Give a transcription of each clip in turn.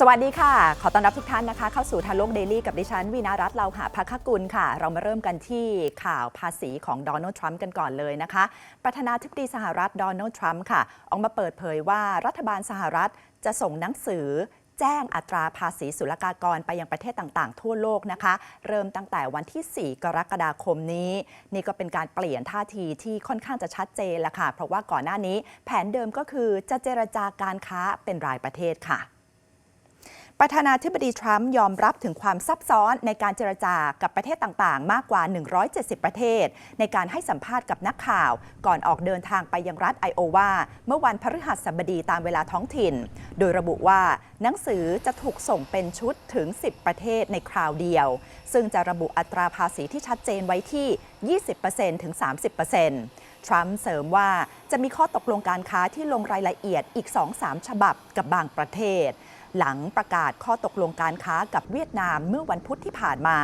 สวัสดีค่ะ ขอต้อนรับทุกท่านนะคะ เข้าสู่ทันโลกเดลี่กับดิฉันวีนารัตน์เราหาภาคกุลค่ะ เรามาเริ่มกันที่ข่าวภาษีของโดนัลด์ทรัมป์กันก่อนเลยนะคะ ประธานาธิบดีสหรัฐโดนัลด์ทรัมป์ค่ะ ออกมาเปิดเผยว่ารัฐบาลสหรัฐจะส่งหนังสือแจ้งอัตราภาษีศุลกากรไปยังประเทศต่างๆ ทั่วโลกนะคะ เริ่มตั้งแต่วันที่ 4 กรกฎาคมนี้ นี่ก็เป็นการเปลี่ยนท่าทีที่ค่อนข้างจะชัดเจนแล้วค่ะ เพราะว่าก่อนหน้านี้แผนเดิมก็คือจะเจรจาการค้าเป็นรายประเทศค่ะ ประธานาธิบดีทรัมป์ยอมรับถึงความซับซ้อนในการเจรจากับประเทศต่างๆ มากกว่า 170 ประเทศ ในการให้สัมภาษณ์กับนักข่าว ก่อนออกเดินทางไปยังรัฐไอโอวาเมื่อวันพฤหัสบดีตามเวลาท้องถิ่น โดยระบุว่าหนังสือจะถูกส่งเป็นชุดถึง 10 ประเทศในคราวเดียว ซึ่งจะระบุอัตราภาษีที่ชัดเจนไว้ที่ 20%ถึง 30%ทรัมป์เสริมว่าจะมีข้อตกลงการค้าที่ลงรายละเอียดอีก 2-3 ฉบับกับบางประเทศ หลังประกาศข้อตกลงการค้ากับเวียดนามเมื่อวันพุธที่ผ่านมา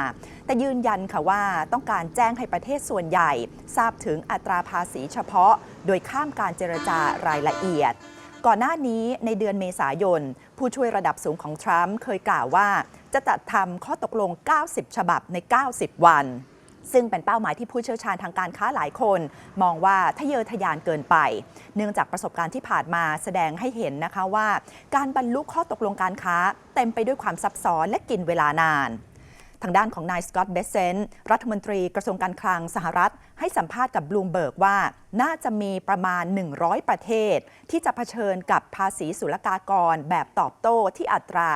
แต่ยืนยันค่ะว่าต้องการแจ้งให้ประเทศส่วนใหญ่ ทราบถึงอัตราภาษีเฉพาะ โดยข้ามการเจรจารายละเอียด ก่อนหน้านี้ในเดือนเมษายน ผู้ช่วยระดับสูงของทรัมป์เคยกล่าวว่า จะจัดทำข้อตกลง 90 ฉบับใน 90 วัน ซึ่งเป็นเป้าหมายที่ผู้เชี่ยวชาญทางการค้าหลายคน มองว่าทะเยอทะยานเกินไป เนื่องจากประสบการณ์ที่ผ่านมาแสดงให้เห็นนะคะว่า การบรรลุข้อตกลงการค้า เต็มไปด้วยความซับซ้อนและกินเวลานาน ทางด้านของนายสกอตต์เบสเซนต์รัฐมนตรีกระทรวงการคลังสหรัฐ ให้สัมภาษณ์กับบลูมเบิร์กว่า น่าจะมีประมาณ 100 ประเทศ ที่จะเผชิญกับภาษีศุลกากรแบบตอบโต้ที่อัตรา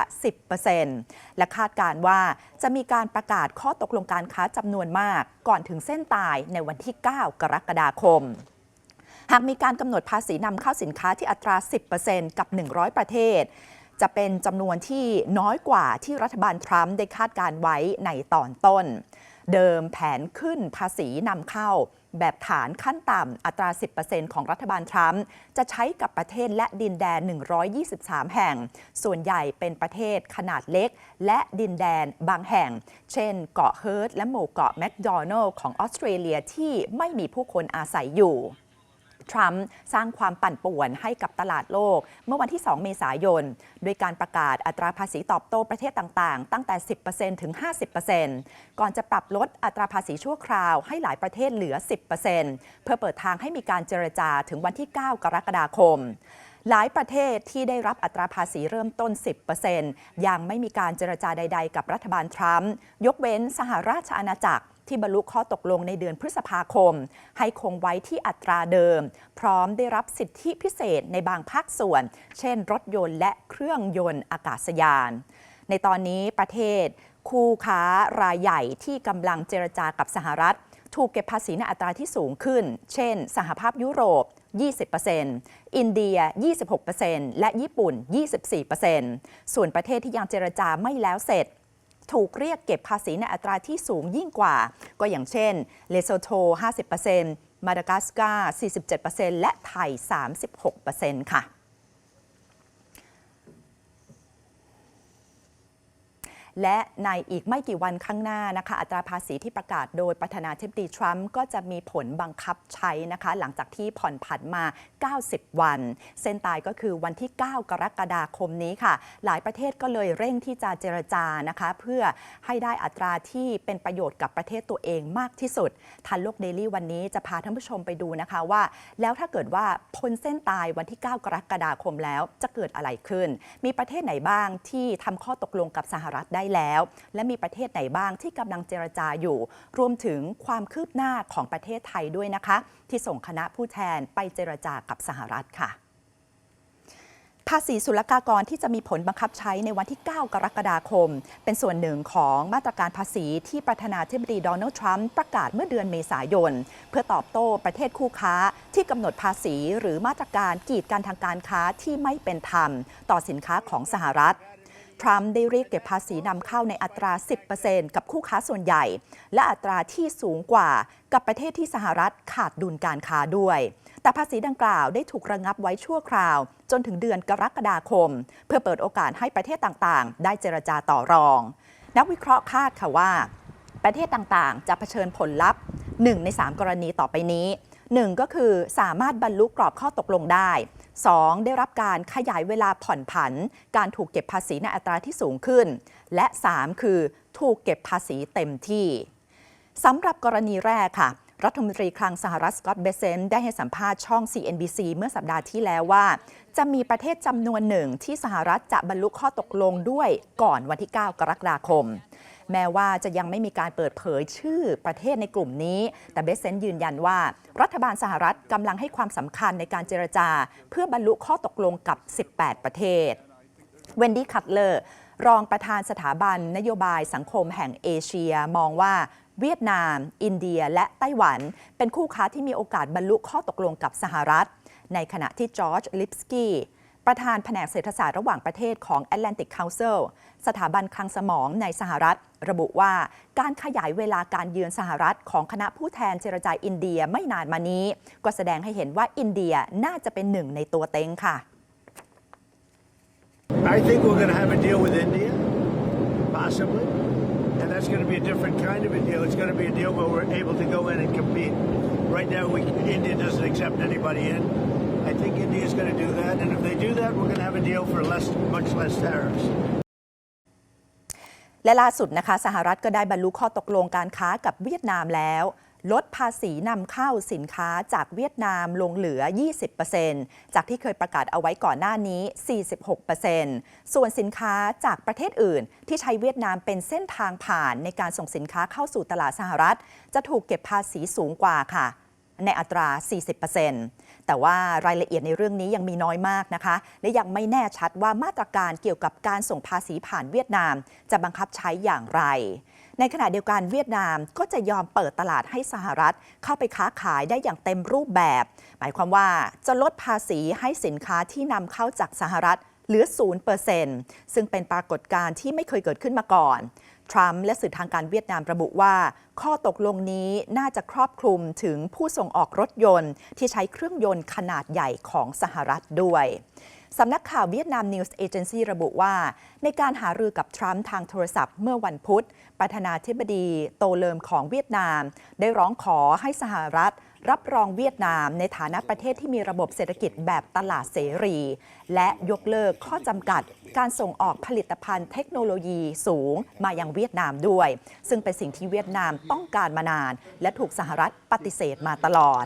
10%และคาดการณ์ว่าจะมีการประกาศข้อตกลงการค้าจำนวนมากก่อนถึงเส้นตายในวันที่ 9 กรกฎาคมหากมีการกำหนดภาษีนำเข้าสินค้าที่อัตรา 10%กับ 100 ประเทศ จะเป็นจำนวนที่น้อยกว่าที่รัฐบาลทรัมป์ได้คาดการไว้ในตอนต้น เดิมแผนขึ้นภาษีนำเข้า แบบฐานขั้นต่ำอัตรา 10%ของรัฐบาลทรัมป์จะใช้กับประเทศและดินแดน 123 แห่ง ส่วนใหญ่เป็นประเทศขนาดเล็ก และดินแดนบางแห่ง เช่น เกาะเฮิร์ตและหมู่เกาะแมคโดนัลล์ของออสเตรเลียที่ไม่มีผู้คนอาศัยอยู่ ทรัมป์สร้างความปั่นป่วนให้กับตลาดโลก เมื่อวันที่ 2 เมษายนโดยการประกาศอัตราภาษีตอบโต้ประเทศต่างๆ ตั้งแต่ 10%ถึง 50%ก่อนจะปรับลดอัตราภาษีชั่วคราวให้หลายประเทศเหลือ 10%เพื่อเปิดทางให้มีการเจรจาถึงวันที่ 9 กรกฎาคมหลายประเทศที่ได้รับอัตราภาษีเริ่มต้น 10%ยังไม่มีการเจรจาใด ๆ กับรัฐบาลทรัมป์ยกเว้นสหราชอาณาจักร ที่บรรลุข้อตกลงในเดือนพฤษภาคม ให้คงไว้ที่อัตราเดิม พร้อมได้รับสิทธิพิเศษในบางภาคส่วน เช่น รถยนต์และเครื่องยนต์อากาศยาน ในตอนนี้ประเทศ คู่ค้ารายใหญ่ที่กำลังเจรจากับสหรัฐ ถูกเก็บภาษีในอัตราที่สูงขึ้น เช่น สหภาพยุโรป20%อินเดีย 26%และญี่ปุ่น 24%ส่วนประเทศที่ยังเจรจาไม่แล้วเสร็จ ถูกเรียกเก็บภาษีในอัตราที่สูงยิ่งกว่า ก็อย่างเช่นเลโซโท 50%มาดากัสการ์47%และไทย 36%ค่ะ และในอีกไม่กี่วันข้างหน้านะคะ อัตราภาษีที่ประกาศโดยประธานาธิบดีทรัมป์ก็จะมีผลบังคับใช้นะคะ หลังจากที่ผ่อนผันมา 90 วัน เส้นตายก็คือวันที่ 9 กรกฎาคมนี้ค่ะ หลายประเทศก็เลยเร่งที่จะเจรจานะคะ เพื่อให้ได้อัตราที่เป็นประโยชน์กับประเทศตัวเองมากที่สุด ทันโลกเดลี่วันนี้จะพาท่านผู้ชมไปดูนะคะว่า แล้วถ้าเกิดว่าพ้นเส้นตายวันที่ 9 กรกฎาคมแล้วจะเกิดอะไรขึ้น มีประเทศไหนบ้างที่ทำข้อตกลงกับสหรัฐได้แล้ว และมีประเทศไหนบ้างที่กำลังเจรจาอยู่ รวมถึงความคืบหน้าของประเทศไทยด้วยนะคะ ที่ส่งคณะผู้แทนไปเจรจากับสหรัฐค่ะภาษีศุลกากรที่จะมีผลบังคับใช้ในวันที่ 9 กรกฎาคม เป็นส่วนหนึ่งของมาตรการภาษีที่ประธานาธิบดีโดนัลด์ทรัมป์ประกาศเมื่อเดือนเมษายน เพื่อตอบโต้ประเทศคู่ค้าที่กำหนดภาษีหรือมาตรการกีดกันทางการค้าที่ไม่เป็นธรรม ต่อสินค้าของสหรัฐ ทรัมป์ได้เรียกเก็บภาษีนำเข้าในอัตรา 10%กับคู่ค้าส่วนใหญ่ และอัตราที่สูงกว่ากับประเทศที่สหรัฐขาดดุลการค้าด้วย แต่ภาษีดังกล่าวได้ถูกระงับไว้ชั่วคราว จนถึงเดือนกรกฎาคม เพื่อเปิดโอกาสให้ประเทศต่างๆ ได้เจรจาต่อรอง นักวิเคราะห์คาดค่ะว่า ประเทศต่างๆ จะเผชิญผลลัพธ์ 1 ใน 3 กรณีต่อไปนี้ 1 ก็คือสามารถบรรลุกรอบข้อตกลงได้ 2. ได้รับการขยายเวลาผ่อนผัน การถูกเก็บภาษีในอัตราที่สูงขึ้น และ 3. คือถูกเก็บภาษีเต็มที่สำหรับกรณีแรกค่ะ รัฐมนตรีคลังสหรัฐสกอตต์เบเซนได้ให้สัมภาษณ์ช่อง CNBC เมื่อสัปดาห์ที่แล้วว่า จะมีประเทศจำนวนหนึ่งที่สหรัฐจะบรรลุข้อตกลงด้วยก่อนวันที่ 9 กรกฎาคม แม้ว่าจะยังไม่มีการเปิดเผยชื่อประเทศในกลุ่มนี้ แต่เบสเซนยืนยันว่า รัฐบาลสหรัฐกำลังให้ความสำคัญในการเจรจา เพื่อบรรลุข้อตกลงกับ 18 ประเทศเวนดี้คัตเลอร์รองประธานสถาบันนโยบายสังคมแห่งเอเชียมองว่าเวียดนาม อินเดีย และไต้หวัน เป็นคู่ค้าที่มีโอกาสบรรลุข้อตกลงกับสหรัฐ ในขณะที่จอร์จลิปสกี้ ประธานแผนกเศรษฐศาสตร์ระหว่างประเทศของ Atlantic Council สถาบันคลังสมองในสหรัฐ ระบุว่าการขยายเวลาการเยือนสหรัฐของคณะผู้แทนเจรจาอินเดียไม่นานมานี้ ก็แสดงให้เห็นว่าอินเดียน่าจะเป็นหนึ่งในตัวเต็งค่ะ I think we're going to have a deal with India, possibly. And that's going to be a different kind of a deal. It's going to be a deal where we're able to go in and compete. Right now, we, India doesn't accept anybody in. Think India is going to do that. And if they do that, we're going to have a deal for less, much less tariffs. และล่าสุดนะคะ สหรัฐก็ได้บรรลุข้อตกลงการค้ากับเวียดนามแล้ว ลดภาษีนำเข้าสินค้าจากเวียดนามลงเหลือ 20%จากที่เคยประกาศเอาไว้ก่อนหน้านี้ 46%ส่วนสินค้าจากประเทศอื่น ที่ใช้เวียดนามเป็นเส้นทางผ่านในการส่งสินค้าเข้าสู่ตลาดสหรัฐ จะถูกเก็บภาษีสูงกว่าค่ะ ในอัตรา 40%แต่ว่ารายละเอียดในเรื่องนี้ยังมีน้อยมากนะคะ และยังไม่แน่ชัดว่ามาตรการเกี่ยวกับการส่งภาษีผ่านเวียดนาม จะบังคับใช้อย่างไร ในขณะเดียวกันเวียดนามก็จะยอมเปิดตลาดให้สหรัฐ เข้าไปค้าขายได้อย่างเต็มรูปแบบ หมายความว่าจะลดภาษีให้สินค้าที่นำเข้าจากสหรัฐเหลือ 0%ซึ่งเป็นปรากฏการณ์ที่ไม่เคยเกิดขึ้นมาก่อน ทรัมป์และสื่อทางการเวียดนามระบุว่า ข้อตกลงนี้น่าจะครอบคลุมถึงผู้ส่งออกรถยนต์ ที่ใช้เครื่องยนต์ขนาดใหญ่ของสหรัฐด้วยสำนักข่าวเวียดนามนิวส์เอเจนซี่ระบุว่า ในการหารือกับทรัมป์ทางโทรศัพท์เมื่อวันพุธ ประธานาธิบดีโตเลิมของเวียดนาม ได้ร้องขอให้สหรัฐ รับรองเวียดนามในฐานะประเทศที่มีระบบเศรษฐกิจแบบตลาดเสรี และยกเลิกข้อจำกัด การส่งออกผลิตภัณฑ์เทคโนโลยีสูงมายังเวียดนามด้วย ซึ่งเป็นสิ่งที่เวียดนามต้องการมานาน และถูกสหรัฐปฏิเสธมาตลอด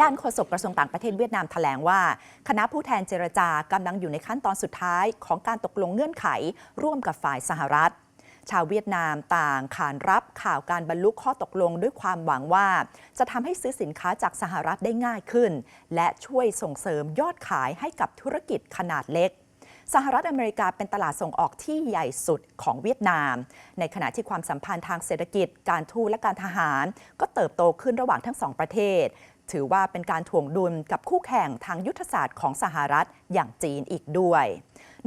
ด้านโฆษกกระทรวงต่างประเทศเวียดนามแถลงว่า คณะผู้แทนเจรจากำลังอยู่ในขั้นตอนสุดท้ายของการตกลงเงื่อนไข ร่วมกับฝ่ายสหรัฐ ชาวเวียดนามต่างขานรับข่าวการบรรลุข้อตกลงด้วยความหวังว่า จะทำให้ซื้อสินค้าจากสหรัฐได้ง่ายขึ้น และช่วยส่งเสริมยอดขายให้กับธุรกิจขนาดเล็กสหรัฐอเมริกาเป็นตลาดส่งออกที่ใหญ่สุดของเวียดนาม ในขณะที่ความสัมพันธ์ทางเศรษฐกิจ การทูตและการทหาร ก็เติบโตขึ้นระหว่างทั้งสองประเทศ ถือว่าเป็นการถ่วงดุลกับคู่แข่งทางยุทธศาสตร์ของสหรัฐอย่างจีนอีกด้วย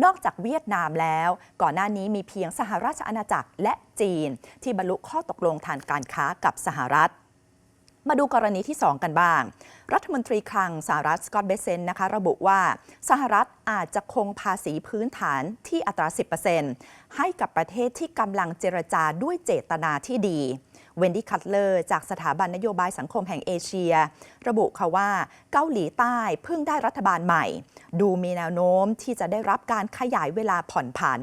นอกจากเวียดนามแล้ว ก่อนหน้านี้มีเพียงสหราชอาณาจักรและจีน ที่บรรลุข้อตกลงทางการค้ากับสหรัฐมาดูกรณีที่ 2 กันบ้าง รัฐมนตรีคลังสหรัฐสกอตต์เบเซนนะคะระบุว่าสหรัฐอาจจะคงภาษีพื้นฐานที่อัตรา 10%ให้กับประเทศที่กำลังเจรจาด้วยเจตนาที่ดี เวนดี้คัตเลอร์จากสถาบันนโยบายสังคมแห่งเอเชีย ระบุค่ะว่าเกาหลีใต้เพิ่งได้รัฐบาลใหม่ ดูมีแนวโน้มที่จะได้รับการขยายเวลาผ่อนผัน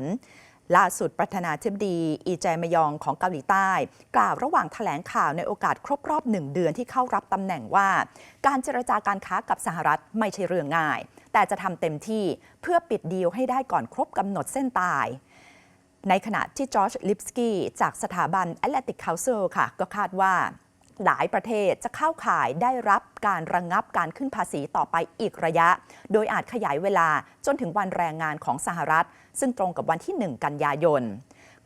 ล่าสุดประธานาธิบดีอีแจมยองของเกาหลีใต้ กล่าวระหว่างแถลงข่าวในโอกาสครบรอบหนึ่งเดือนที่เข้ารับตำแหน่งว่า การเจรจาการค้ากับสหรัฐไม่ใช่เรื่องง่าย แต่จะทำเต็มที่เพื่อปิดดีลให้ได้ก่อนครบกำหนดเส้นตาย ในขณะที่จอร์จลิปสกี้จากสถาบัน Atlantic Council ค่ะ ก็คาดว่าหลายประเทศจะเข้าข่ายได้รับการระงงับการขึ้นภาษีต่อไปอีกระยะ โดยอาจขยายเวลาจนถึงวันแรงงานของสหรัฐ ซึ่งตรงกับวันที่ 1 กันยายน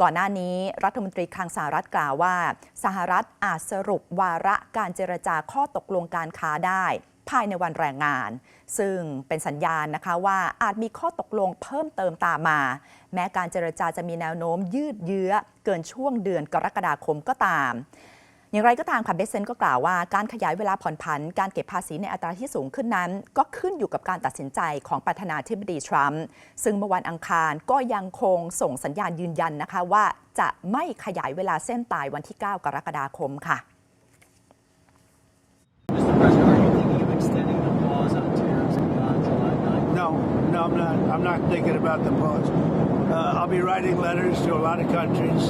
ก่อนหน้านี้รัฐมนตรีคลังสหรัฐกล่าวว่า สหรัฐอาจสรุปวาระการเจรจาข้อตกลงการค้าได้ ภายในวันแรงงาน ซึ่งเป็นสัญญาณนะคะว่าอาจมีข้อตกลงเพิ่มเติมตามมา แม้การเจรจาจะมีแนวโน้มยืดเยื้อเกินช่วงเดือนกรกฎาคมก็ตามอย่างไรก็ตามค่ะเบสเซนก็กล่าวว่าการขยายเวลาผ่อนผัน การเก็บภาษีในอัตราที่สูงขึ้นนั้น ก็ขึ้นอยู่กับการตัดสินใจของประธานาธิบดีทรัมป์ซึ่งเมื่อวันอังคารก็ยังคงส่งสัญญาณยืนยันนะคะว่าจะไม่ขยายเวลาเส้นตายวันที่ 9 กรกฎาคมค่ะ Mr. President, are you thinking of extending the pause on tariffs beyond July I'm not. I'm not thinking about the pause. Uh, I'll be writing letters to a lot of countries,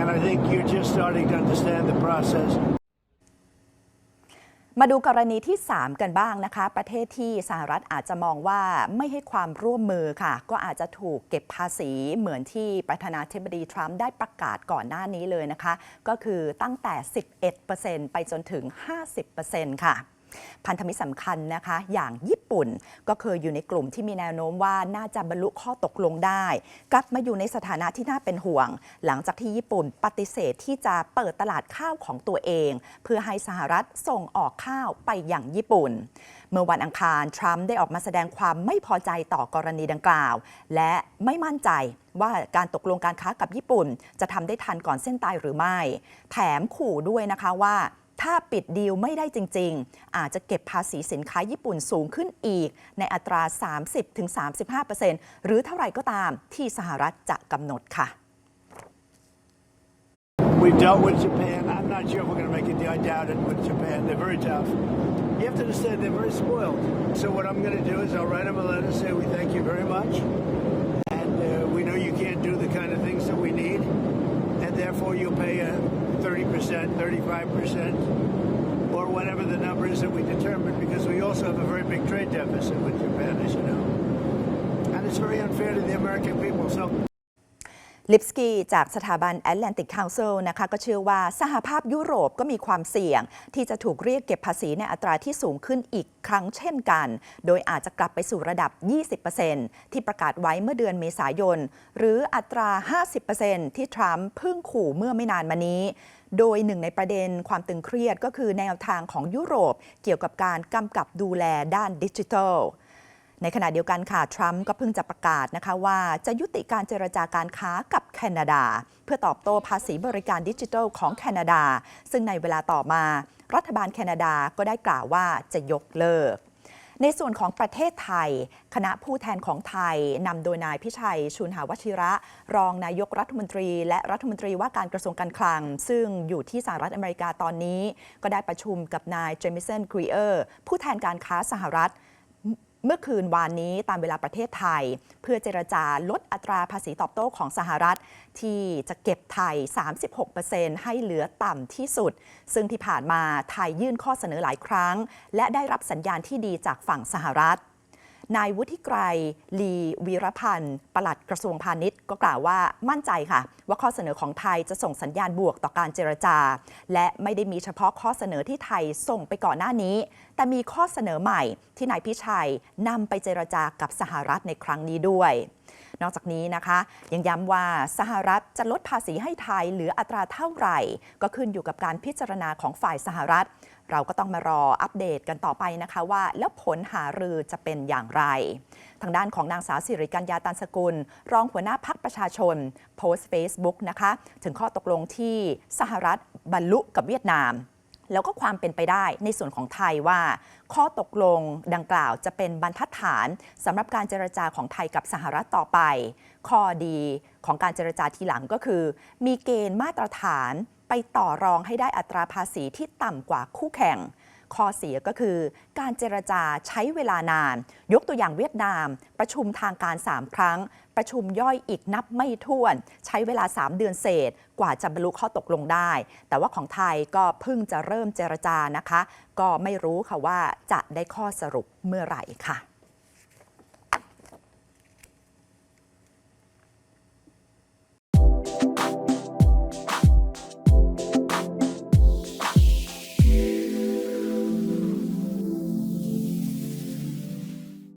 and I think you're just starting to understand the process. มาดูกรณีที่ 3 กันบ้างนะคะ ประเทศที่สหรัฐอาจจะมองว่าไม่ให้ความร่วมมือค่ะ ก็อาจจะถูกเก็บภาษีเหมือนที่ประธานาธิบดีทรัมป์ได้ประกาศก่อนหน้านี้เลยนะคะ ก็คือตั้งแต่ 11%ไปจนถึง 50%ค่ะ พันธมิตรสำคัญนะคะ อย่างญี่ปุ่นก็เคยอยู่ในกลุ่มที่มีแนวโน้มว่าน่าจะบรรลุข้อตกลงได้ กลับมาอยู่ในสถานะที่น่าเป็นห่วง หลังจากที่ญี่ปุ่นปฏิเสธที่จะเปิดตลาดข้าวของตัวเอง เพื่อให้สหรัฐส่งออกข้าวไปอย่างญี่ปุ่น เมื่อวันอังคารทรัมป์ได้ออกมาแสดงความไม่พอใจต่อกรณีดังกล่าว และไม่มั่นใจว่าการตกลงการค้ากับญี่ปุ่น จะทำได้ทันก่อนเส้นตายหรือไม่ แถมขู่ด้วยนะคะว่า ถ้าปิดดีลไม่ได้จริง ๆ อาจจะเก็บภาษีสินค้าญี่ปุ่นสูงขึ้นอีก ในอัตรา 30-35%หรือเท่าไหร่ก็ตามที่สหรัฐจะกำหนดค่ะ We've dealt with Japan. I'm not sure if we're going to make a deal. I doubt it with Japan. They're very tough. You have to understand they're very spoiled. So what I'm going to do is I'll write them a letter, say we thank you very much, and uh, we know you can't do the kind of things that we need, and therefore you'll pay a 30%, 35%, or whatever the number is that we determine, because we also have a very big trade deficit with Japan, as you know. And it's very unfair to the American people. So ลิปสกี้จากสถาบัน Atlantic Council นะคะก็เชื่อว่าสหภาพยุโรปก็มีความเสี่ยง ที่จะถูกเรียกเก็บภาษีในอัตราที่สูงขึ้นอีกครั้งเช่นกัน โดยอาจจะกลับไปสู่ระดับ 20%ที่ประกาศไว้เมื่อเดือนเมษายน หรืออัตรา 50%ที่ทรัมป์เพิ่งขู่เมื่อไม่นานมานี้ โดยหนึ่งในประเด็นความตึงเครียดก็คือแนวทางของยุโรป เกี่ยวกับการกำกับดูแลด้านดิจิทัลในขณะเดียวกันค่ะ ทรัมป์ก็เพิ่งจะประกาศนะคะว่าจะยุติการเจรจาการค้ากับแคนาดา เพื่อตอบโต้ภาษีบริการดิจิทัลของแคนาดา ซึ่งในเวลาต่อมา รัฐบาลแคนาดาก็ได้กล่าวว่าจะยกเลิก ในส่วนของประเทศไทย คณะผู้แทนของไทยนำโดยนายพิชัยชุนหาวชิระ รองนายกรัฐมนตรี และรัฐมนตรีว่าการกระทรวงการคลัง ซึ่งอยู่ที่สหรัฐอเมริกาตอนนี้ ก็ได้ประชุมกับนายเจมิสันกรีเออร์ผู้แทนการค้าสหรัฐ เมื่อคืนวานนี้ตามเวลาประเทศไทย เพื่อเจรจาลดอัตราภาษีตอบโต้ของสหรัฐ ที่จะเก็บไทย 36%ให้เหลือต่ำที่สุด ซึ่งที่ผ่านมาไทยยื่นข้อเสนอหลายครั้ง และได้รับสัญญาณที่ดีจากฝั่งสหรัฐ นายวุฒิไกรลีวีรพันธ์ ปลัดกระทรวงพาณิชย์ก็กล่าวว่ามั่นใจค่ะ ว่าข้อเสนอของไทยจะส่งสัญญาณบวกต่อการเจรจา และไม่ได้มีเฉพาะข้อเสนอที่ไทยส่งไปก่อนหน้านี้ แต่มีข้อเสนอใหม่ที่นายพิชัยนำไปเจรจากับสหรัฐในครั้งนี้ด้วย นอกจากนี้นะคะ ยังย้ำว่าสหรัฐจะลดภาษีให้ไทยเหลืออัตราเท่าไหร่ ก็ขึ้นอยู่กับการพิจารณาของฝ่ายสหรัฐ เราก็ต้องมารออัปเดตกันต่อไปนะคะว่า แล้วผลหารือจะเป็นอย่างไร ทางด้านของนางสาวสิริกัญญาตันสกุล รองหัวหน้าพักประชาชน โพสต์ Facebook นะคะ ถึงข้อตกลงที่สหรัฐบรรลุกับเวียดนาม แล้วก็ความเป็นไปได้ในส่วนของไทยว่า ข้อตกลงดังกล่าวจะเป็นบรรทัดฐานสำหรับการเจรจาของไทยกับสหรัฐต่อไป ข้อดีของการเจรจาทีหลังก็คือ มีเกณฑ์มาตรฐานไปต่อรองให้ได้อัตราภาษีที่ต่ำกว่าคู่แข่ง ข้อเสียก็คือ การเจรจาใช้เวลานาน ยกตัวอย่างเวียดนาม ประชุมทางการ 3 ครั้ง ประชุมย่อยอีกนับไม่ถ้วน ใช้เวลา 3 เดือนเศษ กว่าจะบรรลุข้อตกลงได้ แต่ว่าของไทยก็เพิ่งจะเริ่มเจรจานะคะ ก็ไม่รู้ค่ะว่าจะได้ข้อสรุปเมื่อไหร่ค่ะ